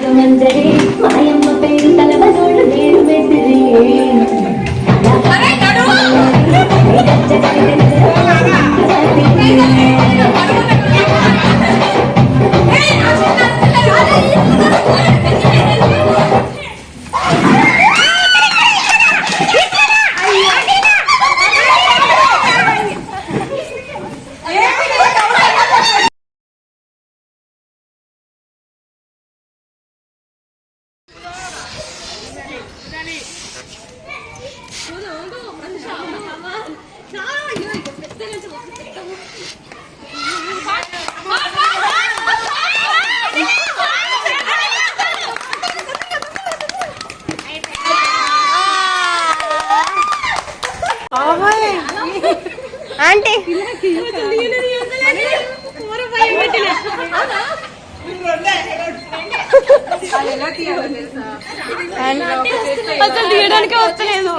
I am aunty అసలు తీయడానికి వస్తలేదు.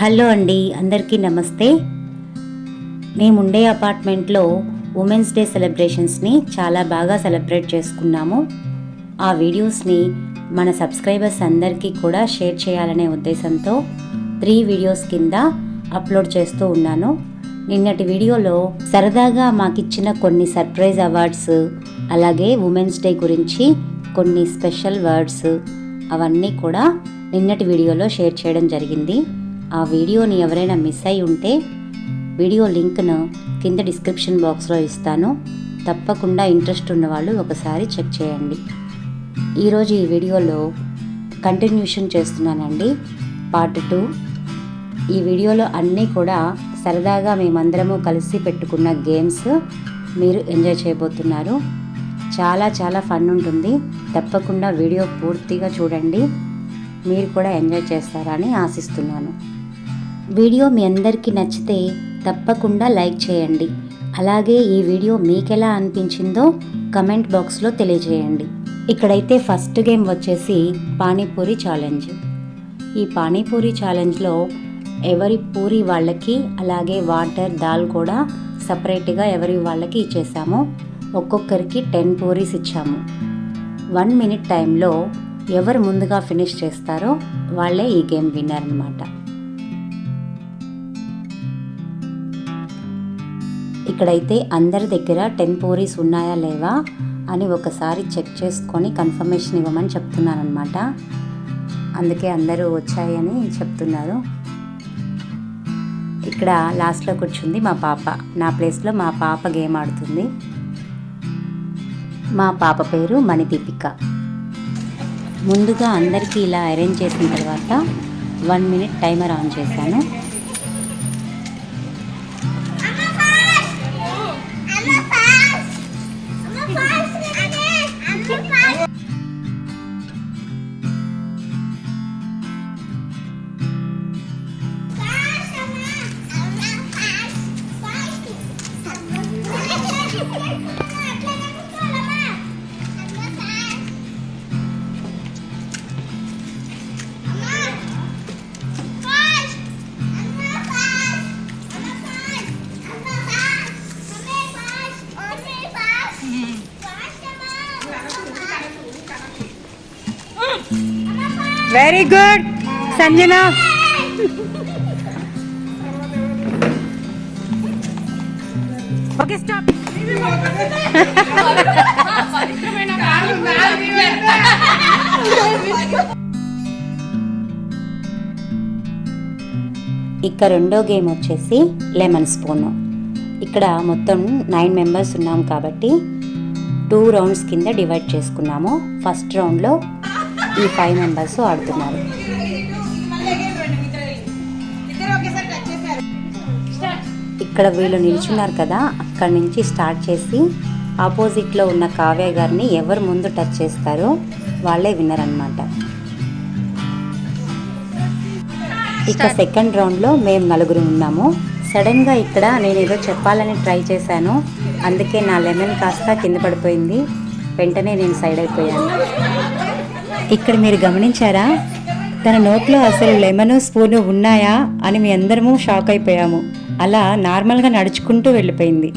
హలో అండి అందరికీ నమస్తే. మేముండే అపార్ట్మెంట్లో ఉమెన్స్ డే సెలబ్రేషన్స్ని చాలా బాగా సెలబ్రేట్ చేసుకున్నాము. ఆ వీడియోస్ని మన సబ్స్క్రైబర్స్ అందరికీ కూడా షేర్ చేయాలనే ఉద్దేశంతో త్రీ వీడియోస్ కింద అప్లోడ్ చేస్తూ ఉన్నాను. నిన్నటి వీడియోలో సరదాగా మాకిచ్చిన కొన్ని సర్ప్రైజ్ అవార్డ్స్ అలాగే ఉమెన్స్ డే గురించి కొన్ని స్పెషల్ వర్డ్స్ అవన్నీ కూడా నిన్నటి వీడియోలో షేర్ చేయడం జరిగింది. ఆ వీడియోని ఎవరైనా మిస్ అయి ఉంటే వీడియో లింక్ను కింద డిస్క్రిప్షన్ బాక్స్లో ఇస్తాను. తప్పకుండా ఇంట్రెస్ట్ ఉన్నవాళ్ళు ఒకసారి చెక్ చేయండి. ఈరోజు ఈ వీడియోలో కంటిన్యూషన్ చేస్తున్నానండి. పార్ట్ టూ ఈ వీడియోలో అన్నీ కూడా సరదాగా మేమందరము కలిసి పెట్టుకున్న గేమ్స్ మీరు ఎంజాయ్ చేయబోతున్నారు. చాలా చాలా ఫన్ ఉంటుంది. తప్పకుండా వీడియో పూర్తిగా చూడండి. మీరు కూడా ఎంజాయ్ చేస్తారని ఆశిస్తున్నాను. వీడియో మీ అందరికీ నచ్చితే తప్పకుండా లైక్ చేయండి. అలాగే ఈ వీడియో మీకెలా అనిపించిందో కమెంట్ బాక్స్లో తెలియజేయండి. ఇక్కడైతే ఫస్ట్ గేమ్ వచ్చేసి పానీపూరి ఛాలెంజ్ ఈ పానీపూరి ఛాలెంజ్లో ఎవరి పూరి వాళ్ళకి అలాగే వాటర్ దాల్ కూడా సపరేట్గా ఎవరి వాళ్ళకి ఇచ్చేసాము. ఒక్కొక్కరికి టెన్ పూరీస్ ఇచ్చాము. వన్ మినిట్ టైంలో ఎవరు ముందుగా ఫినిష్ చేస్తారో వాళ్ళే ఈ గేమ్ విన్నర్ అనమాట ఇక్కడైతే అందరి దగ్గర టెన్ పూరీస్ ఉన్నాయా లేవా? అని ఒకసారి చెక్ చేసుకొని కన్ఫర్మేషన్ ఇవ్వమని చెప్తున్నారనమాట అందుకే అందరూ వచ్చాయని చెప్తున్నారు. ఇక్కడ లాస్ట్లో కూర్చుంది మా పాప. నా ప్లేస్లో మా పాప గేమ్ ఆడుతుంది. మా పాప పేరు మణిదీపిక. ముందుగా అందరికీ ఇలా అరేంజ్ చేసిన తర్వాత వన్ మినిట్ టైమర్ ఆన్ చేశాను. Very good Sanjana. Okay stop ఇక రెండో గేమ్ వచ్చేసి లెమన్ స్పూన్. ఇక్కడ మొత్తం నైన్ మెంబర్స్ ఉన్నాం కాబట్టి టూ రౌండ్స్ కింద డివైడ్ చేసుకున్నాము. ఫస్ట్ రౌండ్లో ఈ ఫైవ్ మెంబర్స్ ఆడుతున్నారు. ఇక్కడ వీళ్ళు నిల్చున్నారు కదా అక్కడి నుంచి స్టార్ట్ చేసి ఆపోజిట్లో ఉన్న కావ్య గారిని ఎవరు ముందు టచ్ చేస్తారో వాళ్ళే విన్నర్ అనమాట ఇక సెకండ్ రౌండ్లో మేము నలుగురు ఉన్నాము. సడన్గా ఇక్కడ నేను ఏదో చెప్పాలని ట్రై చేశాను. అందుకే నా లెమన్ కాస్త కింద పడిపోయింది. వెంటనే నేను సైడ్ అయిపోయాను. ఇక్కడ మీరు గమనించారా? తన నోట్లో అసలు లెమన్ స్పూను ఉన్నాయా అని మీ అందరము షాక్ అయిపోయాము. అలా నార్మల్గా నడుచుకుంటూ వెళ్ళిపోయింది.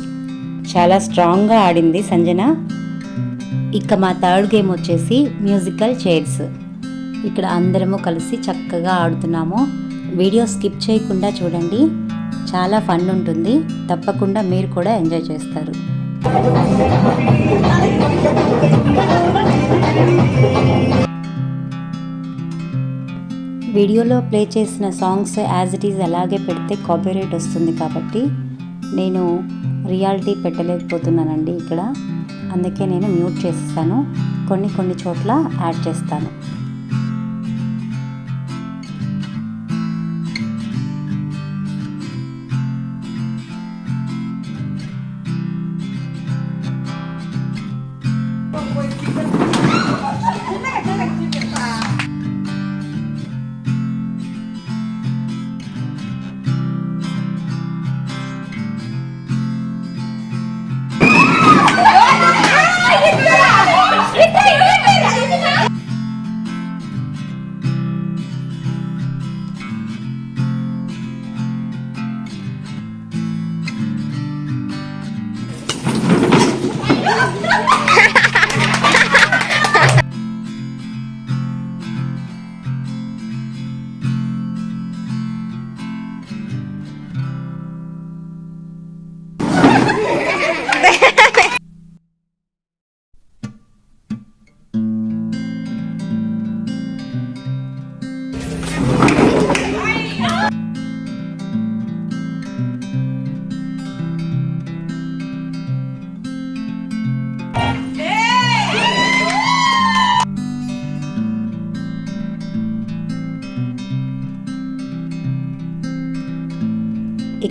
చాలా స్ట్రాంగ్గా ఆడింది సంజన. ఇక మా థర్డ్ గేమ్ వచ్చేసి మ్యూజికల్ చైర్స్. ఇక్కడ అందరము కలిసి చక్కగా ఆడుతున్నాము. వీడియో స్కిప్ చేయకుండా చూడండి. చాలా ఫన్ ఉంటుంది. తప్పకుండా మీరు కూడా ఎంజాయ్ చేస్తారు. వీడియోలో ప్లే చేసిన సాంగ్స్ యాజ్ ఇట్ ఈజ్ అలాగే పెడితే కాపీరైట్ వస్తుంది కాబట్టి నేను రియాలిటీ పెట్టలేకపోతున్నానండి ఇక్కడ. అందుకే నేను మ్యూట్ చేస్తాను. కొన్ని కొన్ని చోట్ల యాడ్ చేస్తాను.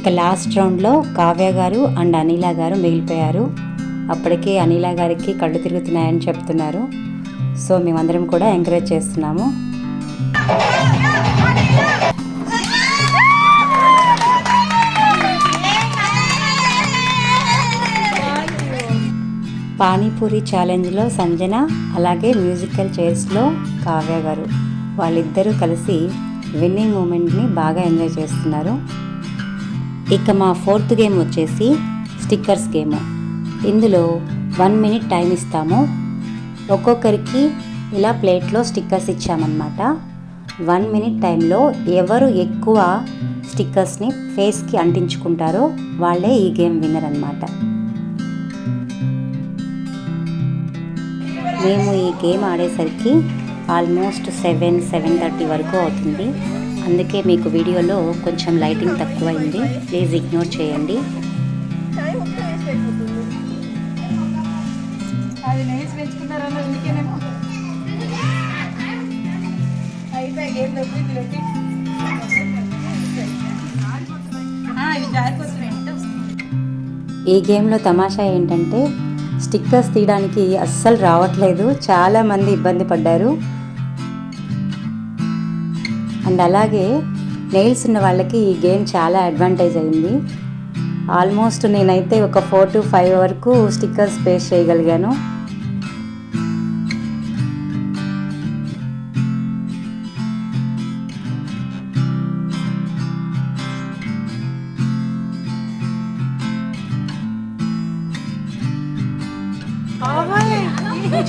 ఇక లాస్ట్ రౌండ్లో కావ్య గారు అండ్ అనిల గారు మిగిలిపోయారు. అప్పటికే అనిల గారికి కళ్ళు తిరుగుతున్నాయని చెప్తున్నారు. సో మేమందరం కూడా ఎంకరేజ్ చేస్తున్నాము. పానీపూరి ఛాలెంజ్లో సంజన అలాగే మ్యూజికల్ చైర్స్లో కావ్య గారు. వాళ్ళిద్దరూ కలిసి విన్నింగ్ మూమెంట్ని బాగా ఎంజాయ్ చేస్తున్నారు. ఇక మా ఫోర్త్ గేమ్ వచ్చేసి స్టిక్కర్స్ గేమ్. ఇందులో వన్ మినిట్ టైం ఇస్తాము. ఒక్కొక్కరికి ఇలా ప్లేట్లో స్టిక్కర్స్ ఇచ్చామన్నమాట. వన్ మినిట్ టైంలో ఎవరు ఎక్కువ స్టిక్కర్స్ని ఫేస్కి అంటించుకుంటారో వాళ్ళే ఈ గేమ్ విన్నర్ అనమాట మేము ఈ గేమ్ ఆడేసరికి ఆల్మోస్ట్ సెవెన్ సెవెన్ థర్టీ వరకు అవుతుంది. అందుకే మీకు వీడియోలో కొంచెం లైటింగ్ తక్కువైంది. ప్లీజ్ ఇగ్నోర్ చేయండి. ఈ గేమ్లో తమాషా ఏంటంటే స్టిక్కర్స్ తీయడానికి అస్సలు రావట్లేదు. చాలా మంది ఇబ్బంది పడ్డారు. అండ్ అలాగే నెయిల్స్ ఉన్న వాళ్ళకి ఈ గేమ్ చాలా అడ్వాంటేజ్ అయింది. ఆల్మోస్ట్ నేనైతే ఒక ఫోర్ టు ఫైవ్ వరకు స్టిక్కర్స్ పేస్ట్ చేయగలిగాను.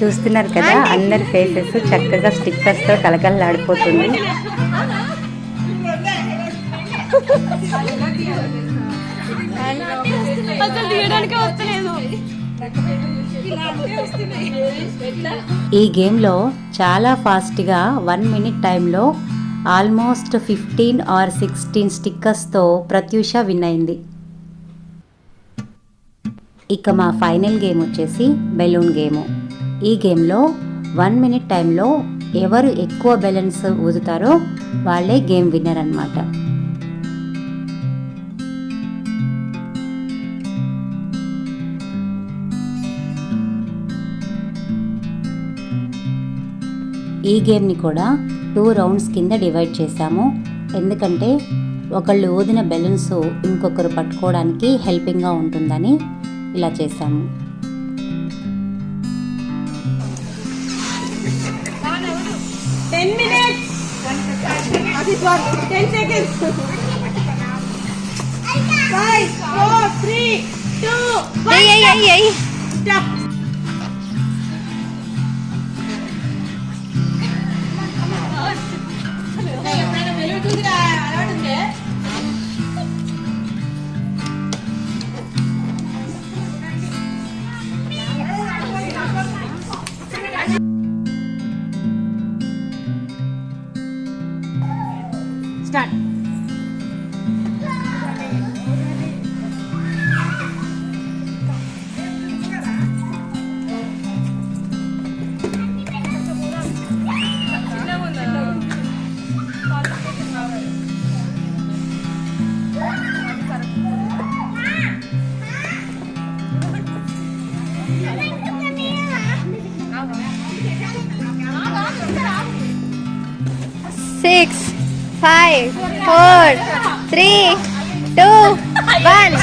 చూస్తున్నారు కదా అందరి ఫేసెస్ చక్కగా స్టిక్కర్స్తో కలకలలాడిపోతుంది అసలు తీయడానికే వస్తలేదు ఈ గేమ్లో చాలా ఫాస్ట్గా వన్ మినిట్ టైంలో ఆల్మోస్ట్ ఫిఫ్టీన్ ఆర్ సిక్స్టీన్ స్టిక్కర్స్తో ప్రత్యూష విన్ అయింది. ఇక మా ఫైనల్ గేమ్ వచ్చేసి బెలూన్ గేమ్. ఈ గేమ్లో వన్ మినిట్ టైంలో ఎవరు ఎక్కువ బెలూన్స్ ఊదుతారో వాళ్ళే గేమ్ విన్నర్ అనమాట ఈ గేమ్ని కూడా టూ రౌండ్స్ కింద డివైడ్ చేశాము. ఎందుకంటే ఒకళ్ళు ఊదిన బెలూన్స్ ఇంకొకరు పట్టుకోవడానికి హెల్పింగ్గా ఉంటుందని ఇలా చేశాము. Ten minutes this one ten seconds five four three two five four three two one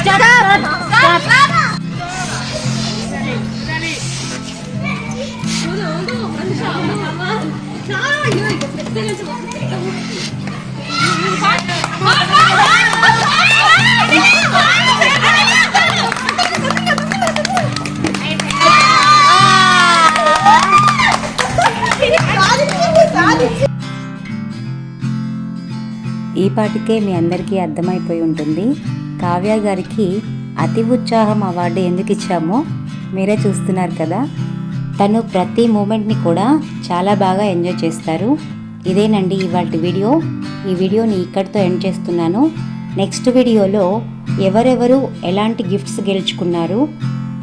ఈ పాటికే మీ అందరికీ అర్థమైపోయి ఉంటుంది. కావ్య గారికి అతి ఉత్సాహం అవార్డు ఎందుకు ఇచ్చామో మీరే చూస్తున్నారు కదా. తను ప్రతి మూమెంట్ని కూడా చాలా బాగా ఎంజాయ్ చేస్తారు. ఇదేనండి ఇవాళ వీడియో. ఈ వీడియోని ఇక్కడితో ఎండ్ చేస్తున్నాను. నెక్స్ట్ వీడియోలో ఎవరెవరు ఎలాంటి గిఫ్ట్స్ గెలుచుకున్నారు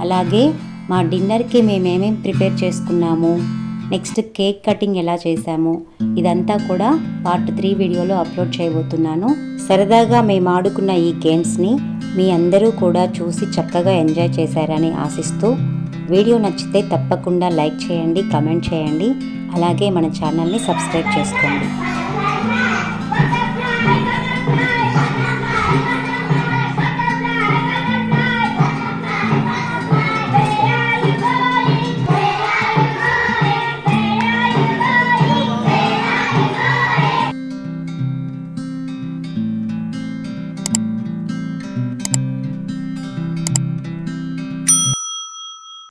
అలాగే మా డిన్నర్కి మేమేమేం ప్రిపేర్ చేసుకున్నాము నెక్స్ట్ కేక్ కటింగ్ ఎలా చేశాము? ఇదంతా కూడా పార్ట్ త్రీ వీడియోలో అప్లోడ్ చేయబోతున్నాను. సరదాగా మేము ఆడుకున్న ఈ గేమ్స్ని మీ అందరూ కూడా చూసి చక్కగా ఎంజాయ్ చేశారని ఆశిస్తూ వీడియో నచ్చితే తప్పకుండా లైక్ చేయండి కమెంట్ చేయండి. అలాగే మన ఛానల్ని సబ్స్క్రైబ్ చేసుకోండి.